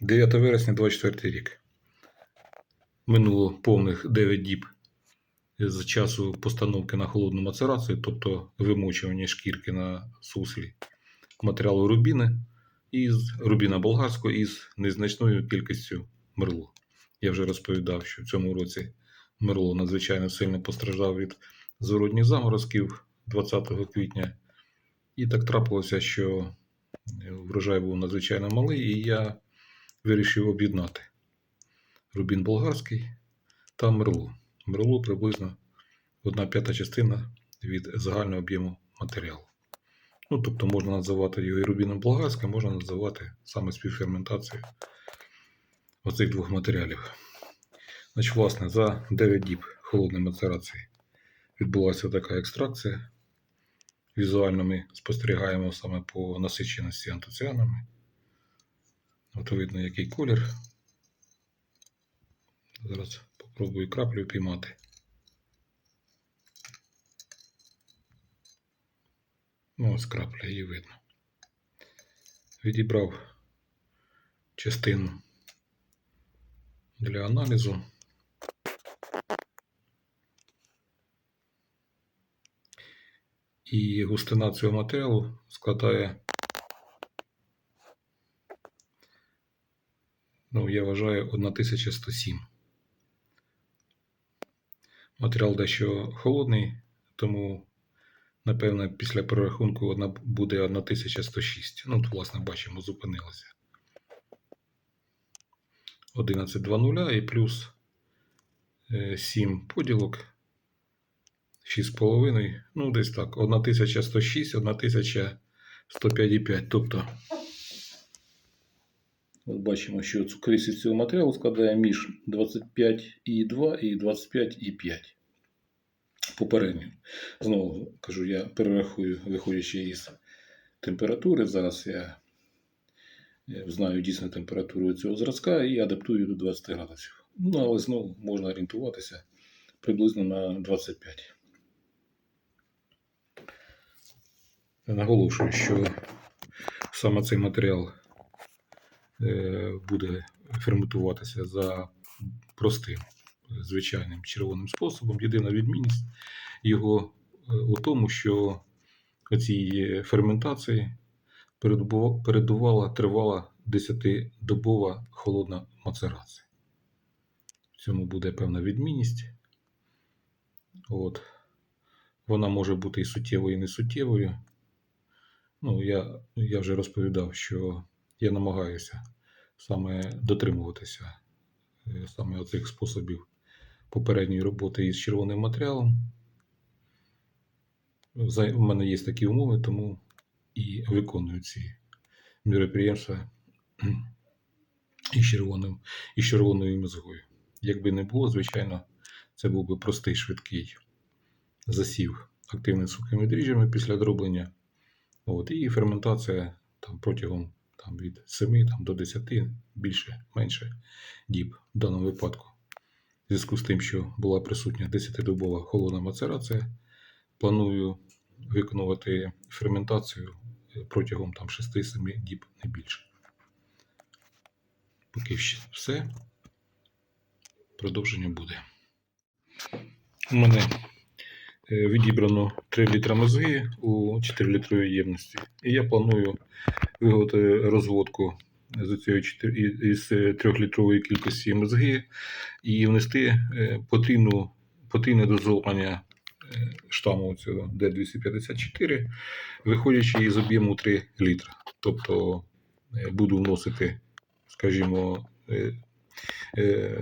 9 вересня 24 рік. Минуло повних 9 діб з часу постановки на холодну мацерацію, тобто вимочування шкірки на суслі матеріалу рубіни із рубіна болгарського із незначною кількістю мерлу. Я вже розповідав, що в цьому році мерло надзвичайно сильно постраждав від зворотніх заморозків 20 квітня. І так трапилося, що врожай був надзвичайно малий, і я вирішив об'єднати рубін болгарський та мерло. Мерло приблизно одна п'ята частина від загального об'єму матеріалу. Ну, тобто можна називати його і рубіном болгарським, можна називати саме співферментацією оцих двох матеріалів. Значить, власне, за 9 діб холодної мацерації відбулася така екстракція. Візуально ми спостерігаємо саме по насиченості антоціанами. От видно, який колір. Зараз попробую краплю піймати. Ну, ось крапля її видно. Відібрав частину для аналізу. І густина цього матеріалу складає, ну, я вважаю, 1107. Матеріал дещо холодний, тому, напевно, після прорахунку вона буде 1106. Ну, тут, власне, бачимо, зупинилося. 11.20 і плюс е, 7 поділок. 6,5, ну десь так, 1106, 1105,5. Тобто, от бачимо, що цукристість цього матеріалу складає між 25,2 і 25,5. Попередньо. Знову кажу, я перерахую, виходячи із температури. Зараз я е, знаю дійсну температуру цього зразка і адаптую до 20 градусів. Ну, але знову можна орієнтуватися приблизно на 25. Наголошую, що саме цей матеріал буде ферментуватися за простим звичайним червоним способом. Єдина відмінність його е, у тому, що цій ферментації передувала тривала 10-добова холодна мацерація. В цьому буде певна відмінність. От. Вона може бути і суттєвою, і не суттєвою. Ну, я, я вже розповідав, що я намагаюся саме дотримуватися е, саме оцих способів попередньої роботи із червоним матеріалом. У мене є такі умови, тому і виконую ці міроприємства із червоним, із червоною мозгою. Якби не було, звичайно, це був би простий швидкий засів активними сухими дріжджами після дроблення. От, і ферментація там, протягом там, від 7 там, до 10, більше, менше діб в даному випадку. В зв'язку з тим, що була присутня 10-добова холодна мацерація, планую виконувати ферментацію е, протягом там, 6-7 діб не більше. Поки все. Продовження буде. У мене е, відібрано 3 літра мозги у 4 літровій ємності. І я планую виготовити розводку з цієї 4, із 3-літрової кількості мозги і внести е, потрійну, потрійне дозовування е, штаму цього D254, виходячи із об'єму 3 літра. Тобто е, буду вносити, скажімо,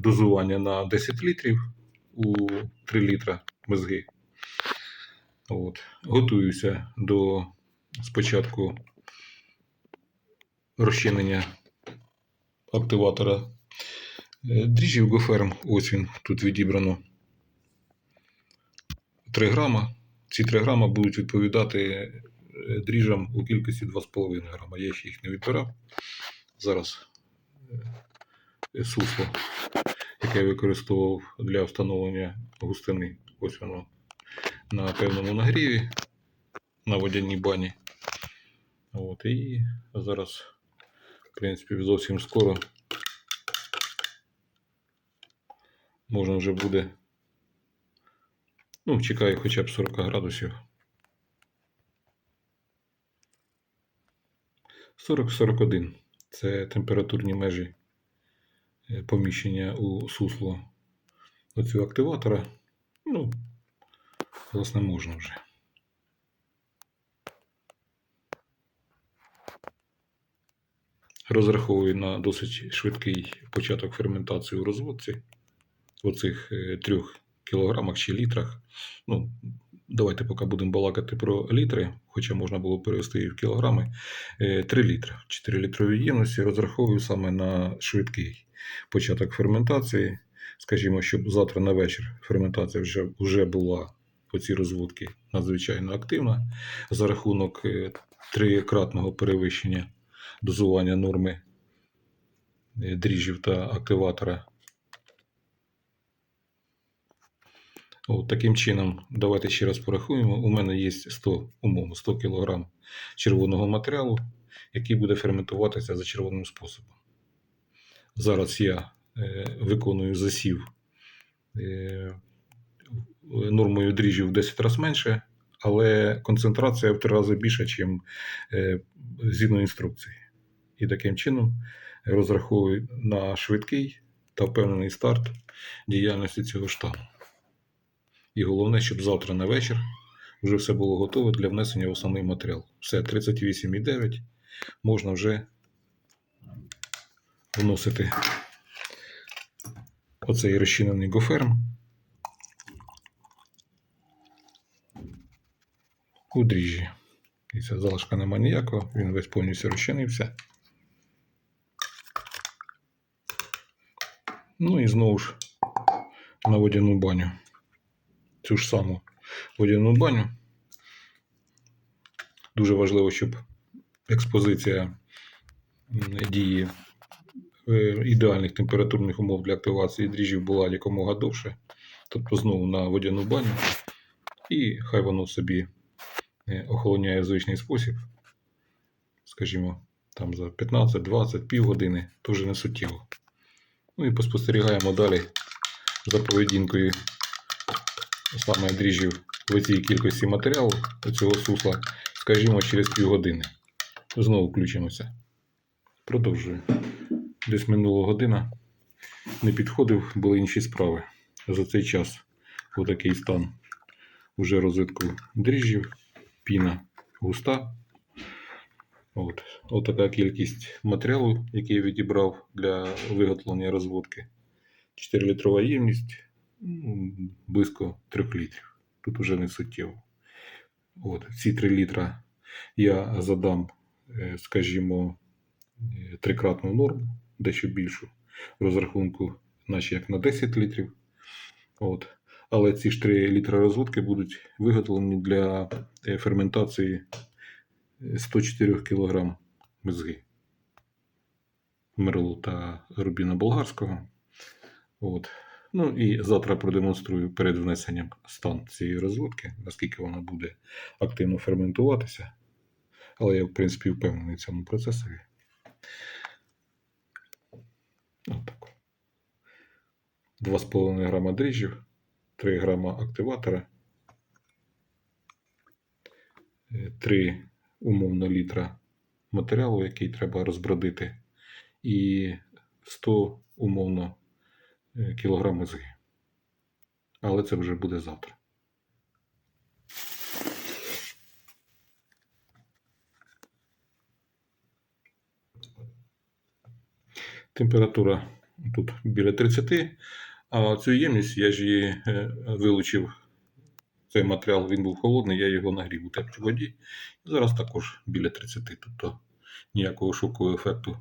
дозування на 10 літрів у 3 літра мозги. От. Готуюся до спочатку розчинення активатора е, дріжджів Гоферм. Ось він тут відібрано 3 грама. Ці 3 грама будуть відповідати е, дріжджам у кількості 2,5 грама. Я ще їх не відбирав. Зараз е, сусло, яке я використовував для встановлення густини. Ось воно на певному нагріві на водяній бані. От, і зараз, принципі, зовсім скоро можна вже буде. Ну, чекаю хоча б 40 градусів. 40-41 це температурні межі е, поміщення у сусло оцього активатора. Ну, власне, можна вже. Розраховую на досить швидкий початок ферментації у розводці в оцих е, трьох кілограмах чи літрах. Ну, давайте поки будемо балакати про літри, хоча можна було перевести і в кілограми. 3 літри. 4 літрові ємності розраховую саме на швидкий початок ферментації. Скажімо, щоб завтра на вечір ферментація вже, вже була по цій розводці надзвичайно активна за рахунок е, трикратного перевищення дозування норми дріжджів та активатора. От, таким чином, давайте ще раз порахуємо. У мене є 100, умовно, 100 кг червоного матеріалу, який буде ферментуватися за червоним способом. Зараз я е, виконую засів е, нормою дріжджів в 10 разів менше, але концентрація в 3 рази більша, ніж е, згідно інструкції. І таким чином розраховую на швидкий та впевнений старт діяльності цього штаму. І головне, щоб завтра на вечір вже все було готове для внесення в основний матеріал. Все, 38,9 можна вже вносити оцей розчинений гоферм у дріжджі. І ця залишка нема ніякого, він весь повністю розчинився. Ну і знову ж на водяну баню. Цю ж саму водяну баню. Дуже важливо, щоб експозиція дії е, ідеальних температурних умов для активації дріжджів була якомога довше. Тобто знову на водяну баню. І хай воно собі е, охолоняє в звичний спосіб. Скажімо, там за 15-20 півгодини, то вже не суттєво. Ну і поспостерігаємо далі за поведінкою саме дріжджів в цій кількості матеріалу цього сусла, скажімо, через півгодини. Знову включимося. Продовжую. Десь минула година. Не підходив, були інші справи. За цей час отакий стан уже розвитку дріжджів, піна густа. От. Отака кількість матеріалу, який я відібрав для виготовлення розводки. 4-літрова ємність, ну, близько 3 літрів. Тут уже не суттєво. От. Ці 3 літра я задам, е, скажімо, е, трикратну норму, дещо більшу розрахунку, наче як на 10 літрів. От. Але ці ж 3 літри розводки будуть виготовлені для е, ферментації 104 кг мезги мерлу та рубіна болгарського. От. Ну і завтра продемонструю перед внесенням стан цієї розводки, наскільки вона буде активно ферментуватися. Але я, в принципі, впевнений в цьому процесові. Отак. 2,5 грама дріжджів, 3 грама активатора, 3 умовно літра матеріалу, який треба розбродити, і 100 умовно е, кілограм мозги. Але це вже буде завтра. Температура тут біля 30, а цю ємність я ж її е, вилучив. Цей матеріал він був холодний, я його нагрів у теплій воді. Зараз також біля 30, тобто ніякого шокового ефекту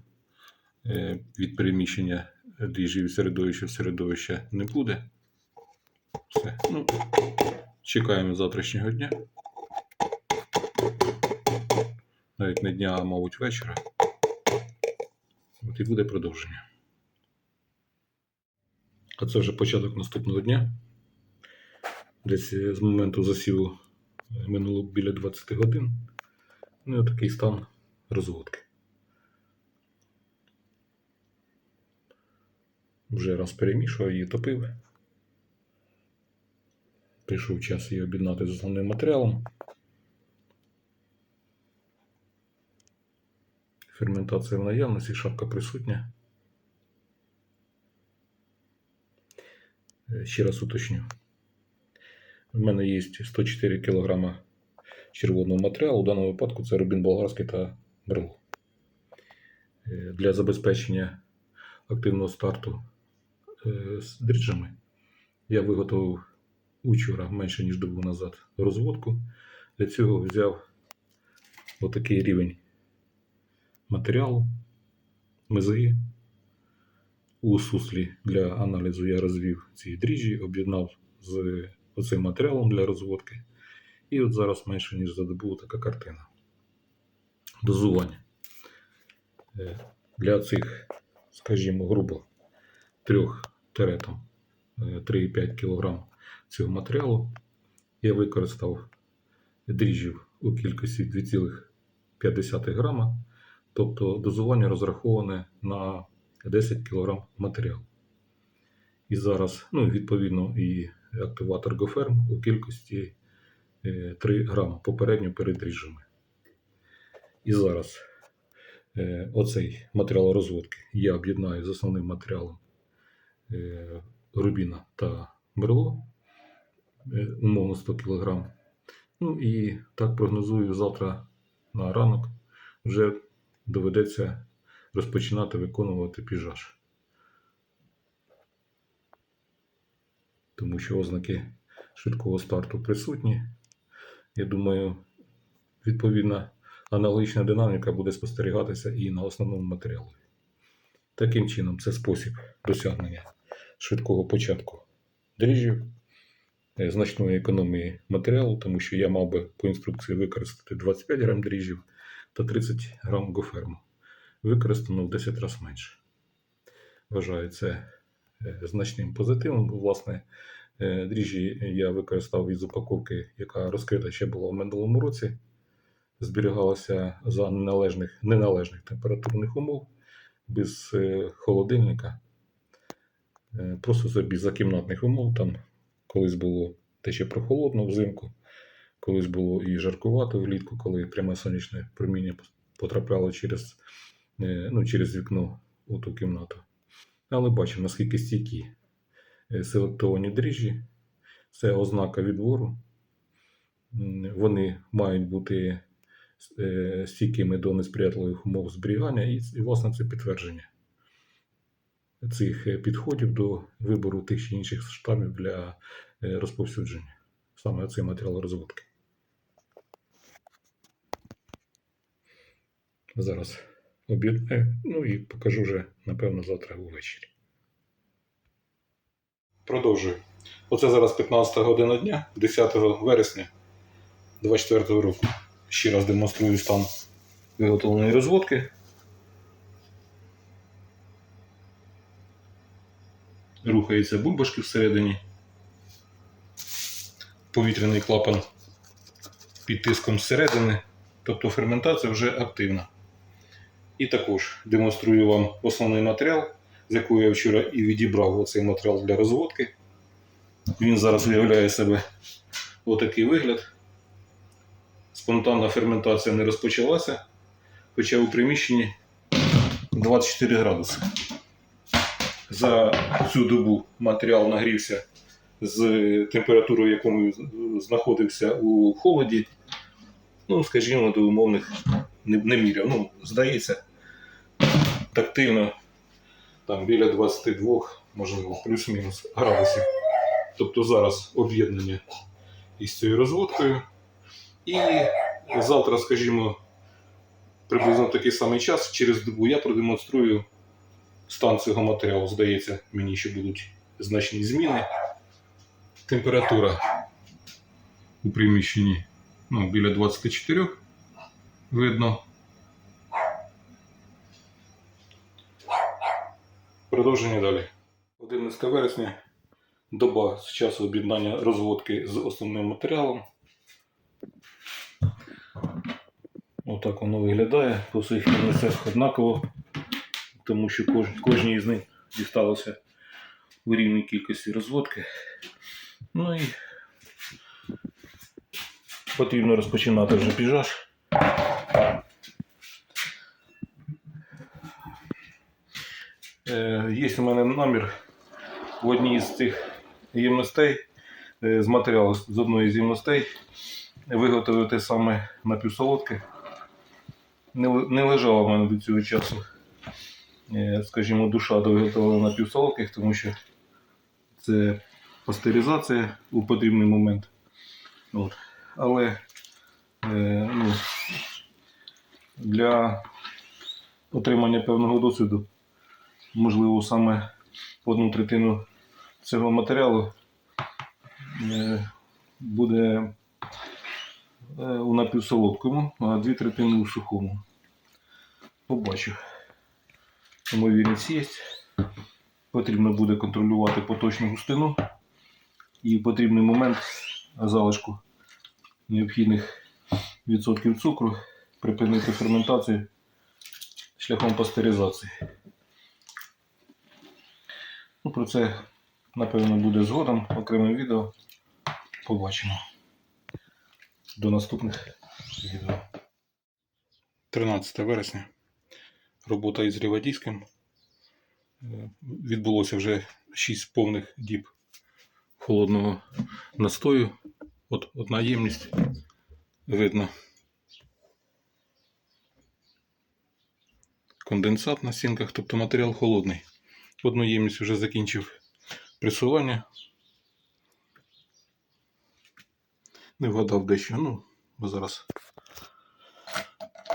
е, від переміщення дріжджів від середовища в середовище не буде. Все. Ну, чекаємо завтрашнього дня. Навіть не дня, а мабуть, вечора. От і буде продовження. А це вже початок наступного дня. Десь з моменту засіву е, минуло біля 20 годин. Ну і отакий стан розводки. Вже раз перемішував її топив. Прийшов час її об'єднати з основним матеріалом. Ферментація в наявності, шапка присутня. Е, Ще раз уточню. У мене є 104 кг червоного матеріалу. У даному випадку це рубін болгарський та. Е, Для забезпечення активного старту е, з дріжджами я виготовив учора менше ніж добу назад розводку. Для цього взяв отакий рівень матеріалу, мези. У суслі для аналізу я розвів ці дріжджі, об'єднав з оцим матеріалом для розводки. І от зараз менше ніж за добу така картина. Дозування. Е, Для цих, скажімо, грубо трьох теретом е, 3,5 кг цього матеріалу я використав дріжджів у кількості 2,5 грама, тобто дозування розраховане на 10 кг матеріалу. І зараз, ну, відповідно, і активатор GoFerm у кількості е, 3 грама попередньо перед дріжджами. І зараз е, оцей матеріал розводки я об'єднаю з основним матеріалом е, рубіна та мерло, е, умовно 100 кг. Ну і так прогнозую, завтра на ранок вже доведеться розпочинати виконувати піжаж. Тому що ознаки швидкого старту присутні. Я думаю, відповідна аналогічна динаміка буде спостерігатися і на основному матеріалі. Таким чином, це спосіб досягнення швидкого початку дріжджів, е, значної економії матеріалу, тому що я мав би по інструкції використати 25 грам дріжджів та 30 грам гоферму. Використано в 10 разів менше. Вважаю це значним позитивом. Власне, е, дріжджі я використав із упаковки, яка розкрита ще була в минулому році. Зберігалася за неналежних, неналежних температурних умов, без е, холодильника. Е, Просто собі за кімнатних умов. Там колись було те ще прохолодно взимку, колись було і жаркувато влітку, коли пряме сонячне проміння потрапляло через, ну, через вікно у ту кімнату. Але бачимо, наскільки стійкі е, селектовані дріжджі. Це ознака відбору. М, Вони мають бути е, стійкими до несприятливих умов зберігання, і, власне, це підтвердження цих е, підходів до вибору тих чи інших штамів для розповсюдження. Саме цей матеріал розводки. Зараз об'єднаю, ну і покажу вже, напевно, завтра увечері. Продовжую. Оце зараз 15 година дня, 10 вересня 24 року. Ще раз демонструю стан виготовленої розводки. Рухаються бульбашки всередині. Повітряний клапан під тиском зсередини. Тобто ферментація вже активна. І також демонструю вам основний матеріал, з якого я вчора і відібрав оцей матеріал для розводки. Він зараз уявляє себе отакий вигляд. Спонтанна ферментація не розпочалася, хоча у приміщенні 24 градуси. За цю добу матеріал нагрівся з температурою, якою знаходився у холоді. Ну, скажімо, до умовних не, не міряв. Ну, здається, тактильно там біля 22, можливо, плюс-мінус градусів. Тобто зараз об'єднання із цією розводкою. І завтра, скажімо, приблизно в такий самий час, через добу я продемонструю стан цього матеріалу. Здається, мені ще будуть значні зміни. Температура у приміщенні ну, біля 24 видно. Продовження далі. 11 вересня. Доба з часу об'єднання розводки з основним матеріалом. Отак воно виглядає по всіх місцях однаково, тому що кож, кожній із них дісталося у рівній кількості розводки. Ну і Потрібно розпочинати вже піжаж. Е, Є у мене намір в одній з цих ємностей е, з матеріалу з одної з ємностей виготовити саме напівсолодке. Не, лежала в мене до цього часу, е, скажімо, душа до виготовлення напівсолодких, тому що це пастеризація у потрібний момент. От. Але е, ну, для отримання певного досвіду, можливо, саме одну третину цього матеріалу е, буде е, у напівсолодкому, а дві третини у сухому. Побачу. Ймовірність є. Потрібно буде контролювати поточну густину і в потрібний момент залишку необхідних відсотків цукру припинити ферментацію шляхом пастеризації. Ну, про це, напевно, буде згодом окремим відео. Побачимо. До наступних відео. 13 вересня. Робота із Рівадійським. Е, Відбулося вже 6 повних діб холодного настою. От одна ємність видно. Конденсат на стінках, тобто матеріал холодний. Одну ємність вже закінчив пресування. Не вгадав дещо. Ну, бо зараз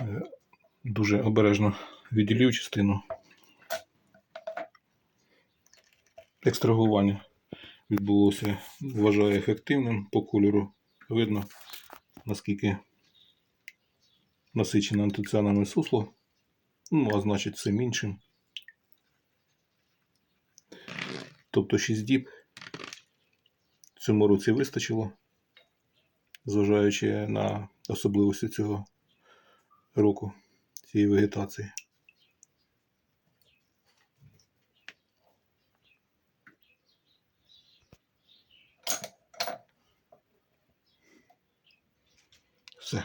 е, дуже обережно відділив частину. Екстрагування відбулося, вважаю ефективним. По кольору видно, наскільки насичене антоціанами сусло. Ну, а значить, всім іншим. Тобто 6 діб цьому році вистачило, зважаючи на особливості цього року, цієї вегетації. Все.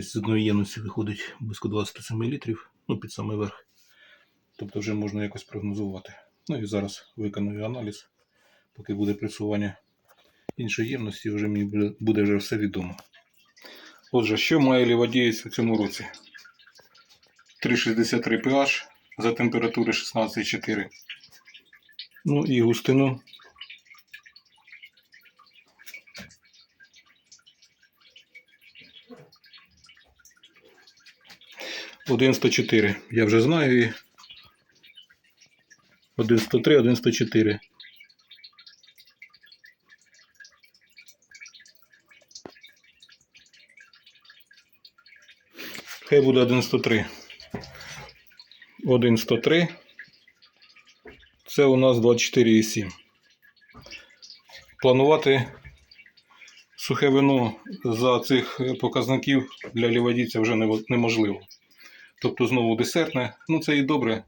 Десь з одної ємності виходить близько 27 літрів, ну під самий верх. Тобто вже можна якось прогнозувати. Ну і зараз виконую аналіз, поки буде пресування іншої ємності, вже мені буде, вже все відомо. Отже, що має ліводієць у цьому році? 3,63 pH за температури 16,4. Ну і густину Один сто чотири. Я вже знаю її. Один сто три, один сто чотири. Хай буде 103. 103. Це у нас 24,7. Планувати сухе вино за цих показників для ліводійця вже неможливо. Тобто знову десертне. Ну це і добре,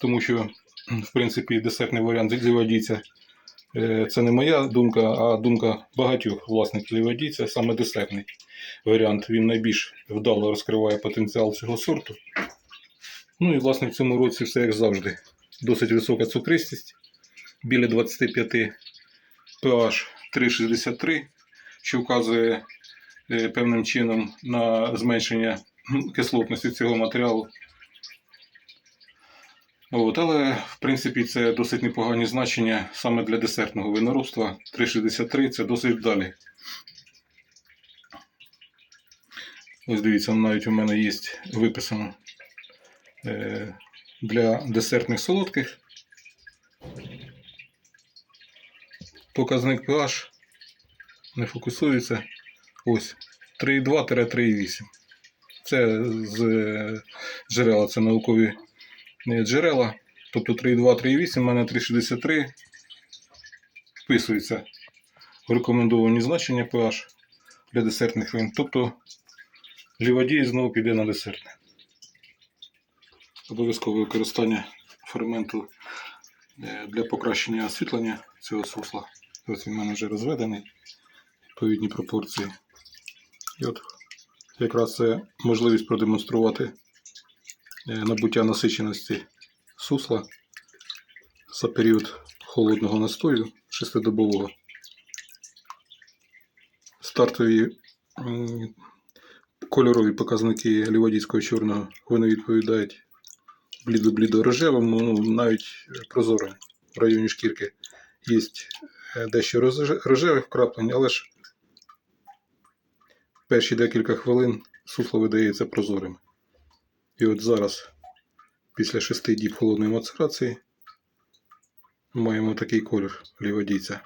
тому що, в принципі, десертний варіант ліводійця е, це не моя думка, а думка багатьох власників ліводійця, саме десертний варіант. Він найбільш вдало розкриває потенціал цього сорту. Ну і власне в цьому році все як завжди. Досить висока цукристість, біля 25 pH 3,63, що вказує е, певним чином на зменшення кислотності цього матеріалу. От, але, в принципі, це досить непогані значення саме для десертного виноробства. 3,63 це досить вдалі. Ось дивіться, навіть у мене є виписано е, для десертних солодких. показник pH не фокусується. Ось 3,2-3,8. Це з е, джерела, це наукові е, джерела. Тобто 3,2-3,8, у мене 3,63 вписується в рекомендовані значення pH для десертних вин. Тобто ліводій знову піде на десертне. Обов'язкове використання ферменту е, для покращення освітлення цього сусла. Ось він в мене вже розведений відповідні пропорції. І от якраз це можливість продемонструвати е, набуття насиченості сусла за період холодного настою шестидобового. Стартові кольорові показники ліводійського чорного вони відповідають блідо-блідо-рожевому, ну, навіть прозорому в районі шкірки. Є е, дещо рожевих вкраплень, але ж перші декілька хвилин сусло видається прозорим. І от зараз, після шести діб холодної мацерації, маємо такий колір ліводійця.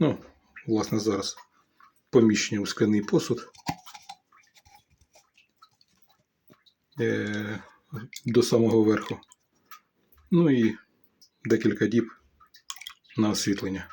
Ну, власне, зараз поміщення у скляний посуд. Е, до самого верху. Ну і декілька діб на освітлення.